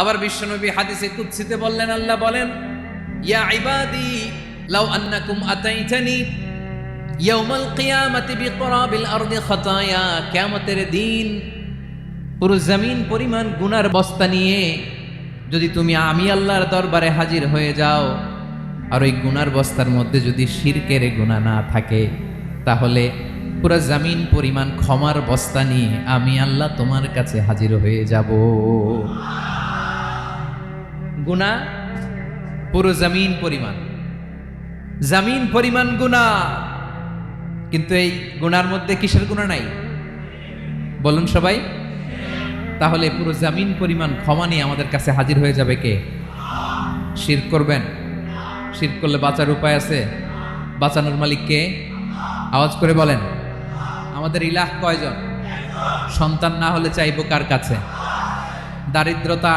আবার বিশ্বনবী হাদিসে কুৎসিতে বললেন, আল্লাহ বলেন, ইয়া ইবাদি, লাউ আন্নাকুম আতাইতানি, ইয়াউমাল কিয়ামাতি বিকরাবিল আরদি খাতায়া, কিয়ামতের দিন পুরো জমিন পরিমাণ গুনার বস্তা নিয়ে যদি তুমি আমি আল্লাহর দরবারে হাজির হয়ে যাও, আর ওই গুনার বস্তার মধ্যে যদি শিরকের গুণা না থাকে, তাহলে পুরো জমিন পরিমাণ ক্ষমার বস্তা নিয়ে আমি আল্লাহ তোমার কাছে হাজির হয়ে যাব। গুণা পুরো জমিন পরিমাণ। জমিন পরিমাণ গুণা। কিন্তু এই গুনার মধ্যে কিসের গুণা নাই? বলুন সবাই। তাহলে পুরো জামিন পরিমাণ ক্ষমা নিয়ে আমাদের কাছে হাজির হয়ে যাবে কে? শির করবেন। শির করলে বাঁচার উপায় আছে? বাঁচানোর মালিক কে? আওয়াজ করে বলেন, আমাদের ইলাহ কয়জন? সন্তান না হলে চাইব কার কাছে? দারিদ্রতা